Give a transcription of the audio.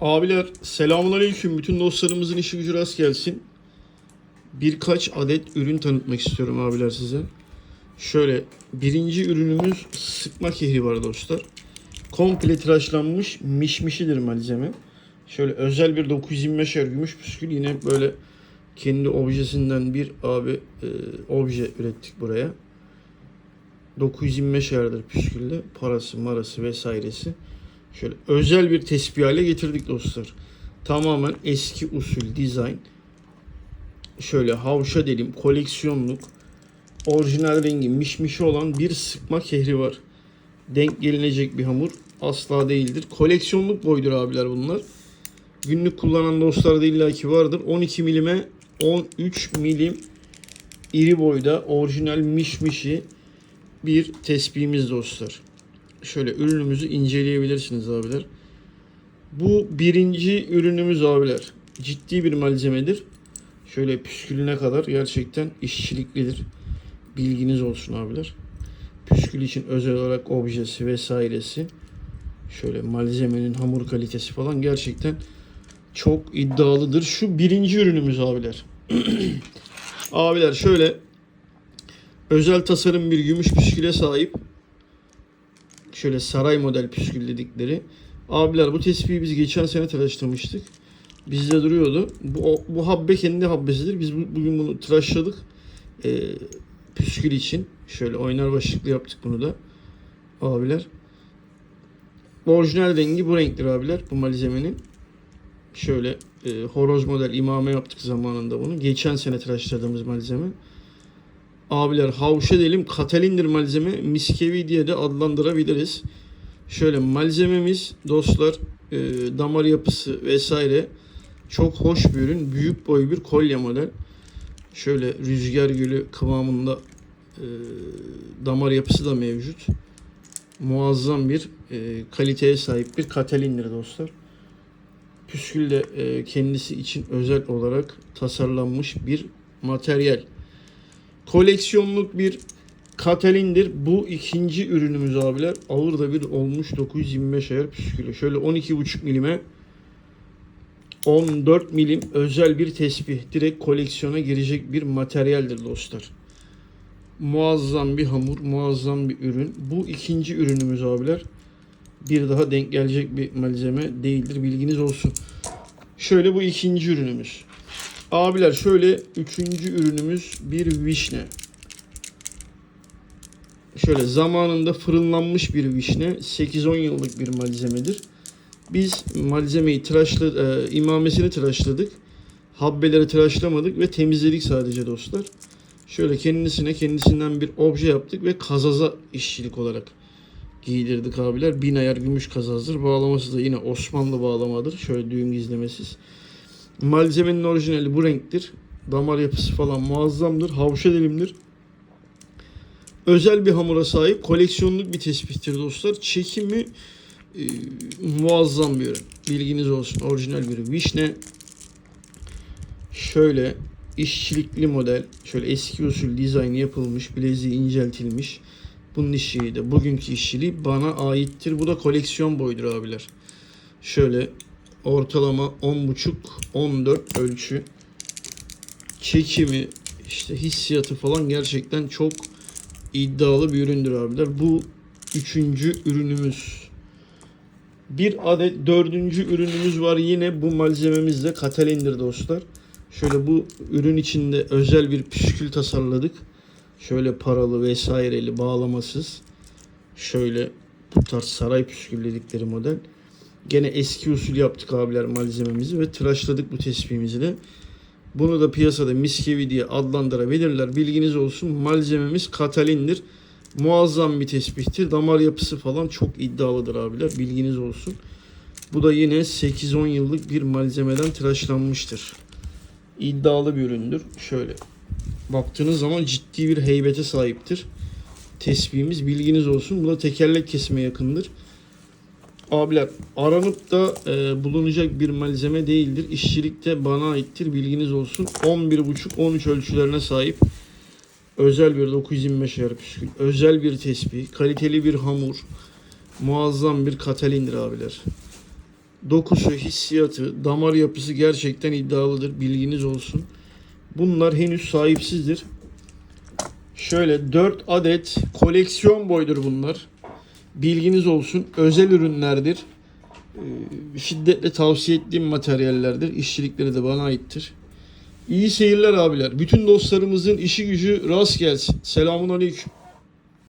Abiler selamünaleyküm. Bütün dostlarımızın işi gücü rast gelsin. Birkaç adet ürün tanıtmak istiyorum abiler size. Şöyle birinci ürünümüz sıkma kehri var dostlar. Komple tıraşlanmış mişmişidir malzeme. Şöyle özel bir 925 er gümüş püskül yine böyle kendi objesinden bir abi e, obje ürettik buraya. 925 erdir püskülle parası marası vesairesi. Şöyle özel bir tespih hale getirdik dostlar. Tamamen eski usul dizayn. Şöyle havşa delim koleksiyonluk orijinal rengi mişmişi olan bir sıkma kehri var. Denk gelinecek bir hamur asla değildir. Koleksiyonluk boydur abiler bunlar. Günlük kullanan dostlar da illaki vardır. 12 milime 13 milim iri boyda orijinal mişmişi bir tespihimiz dostlar şöyle ürünümüzü inceleyebilirsiniz abiler. Bu birinci ürünümüz abiler. Ciddi bir malzemedir. Şöyle püskülüne kadar gerçekten işçiliklidir. Bilginiz olsun abiler. Püskül için özel olarak objesi vesairesi. Şöyle malzemenin hamur kalitesi falan gerçekten çok iddialıdır. Şu birinci ürünümüz abiler. abiler şöyle özel tasarım bir gümüş püsküle sahip şöyle saray model püskül dedikleri. Abiler bu tespihi biz geçen sene tıraşlamıştık. Bizde duruyordu. Bu, bu habbe kendi habbesidir. Biz bu- bugün bunu tıraşladık. Ee, püskül için. Şöyle oynar başlıklı yaptık bunu da. Abiler. Orijinal rengi bu renktir abiler. Bu malzemenin. Şöyle e, horoz model imame yaptık zamanında bunu. Geçen sene tıraşladığımız malzeme. Abiler havşa diyelim katalindir malzeme miskevi diye de adlandırabiliriz. Şöyle malzememiz dostlar e, damar yapısı vesaire çok hoş bir ürün. Büyük boy bir kolye model. Şöyle rüzgar gülü kıvamında e, damar yapısı da mevcut. Muazzam bir e, kaliteye sahip bir katalindir dostlar. Püskül de e, kendisi için özel olarak tasarlanmış bir materyal koleksiyonluk bir Katalin'dir. Bu ikinci ürünümüz abiler. Ağır da bir olmuş 925 ayar püskülü. Şöyle 12,5 milime 14 milim özel bir tesbih. Direkt koleksiyona girecek bir materyaldir dostlar. Muazzam bir hamur, muazzam bir ürün. Bu ikinci ürünümüz abiler. Bir daha denk gelecek bir malzeme değildir. Bilginiz olsun. Şöyle bu ikinci ürünümüz. Abiler şöyle üçüncü ürünümüz bir vişne. Şöyle zamanında fırınlanmış bir vişne 8-10 yıllık bir malzemedir. Biz malzemeyi tıraşla, e, imamesini tıraşladık. Habbeleri tıraşlamadık ve temizledik sadece dostlar. Şöyle kendisine kendisinden bir obje yaptık ve kazaza işçilik olarak giydirdik abiler. Bin ayar gümüş kazazdır. Bağlaması da yine Osmanlı bağlamadır. Şöyle düğüm gizlemesiz. Malzemenin orijinali bu renktir. Damar yapısı falan muazzamdır. Havşa dilimdir. Özel bir hamura sahip koleksiyonluk bir tespihtir dostlar. Çekimi e, muazzam bir ürün. Bilginiz olsun. Orijinal bir vişne. Şöyle işçilikli model. Şöyle eski usul dizayn yapılmış. Bileziği inceltilmiş. Bunun işçiliği de bugünkü işçiliği bana aittir. Bu da koleksiyon boyudur abiler. Şöyle ortalama 10.5-14 ölçü. Çekimi, işte hissiyatı falan gerçekten çok iddialı bir üründür abiler. Bu üçüncü ürünümüz. Bir adet dördüncü ürünümüz var. Yine bu malzememiz de Katalin'dir dostlar. Şöyle bu ürün içinde özel bir püskül tasarladık. Şöyle paralı vesaireli bağlamasız. Şöyle bu tarz saray püskül dedikleri model. Gene eski usul yaptık abiler malzememizi ve tıraşladık bu tespihimizi de. Bunu da piyasada miskevi diye adlandırabilirler. Bilginiz olsun malzememiz Katalin'dir. Muazzam bir tespihtir. Damar yapısı falan çok iddialıdır abiler. Bilginiz olsun. Bu da yine 8-10 yıllık bir malzemeden tıraşlanmıştır. İddialı bir üründür. Şöyle baktığınız zaman ciddi bir heybete sahiptir. Tesbihimiz bilginiz olsun. Bu da tekerlek kesime yakındır. Abiler aranıp da e, bulunacak bir malzeme değildir. İşçilikte bana aittir bilginiz olsun. 11.5-13 ölçülerine sahip özel bir 925 ayar püskül. Özel bir tespih, kaliteli bir hamur, muazzam bir katalindir abiler. Dokusu, hissiyatı, damar yapısı gerçekten iddialıdır. Bilginiz olsun. Bunlar henüz sahipsizdir. Şöyle 4 adet koleksiyon boydur bunlar. Bilginiz olsun. Özel ürünlerdir. Ee, Şiddetle tavsiye ettiğim materyallerdir. İşçilikleri de bana aittir. İyi seyirler abiler. Bütün dostlarımızın işi gücü rast gelsin. Selamun aleyküm.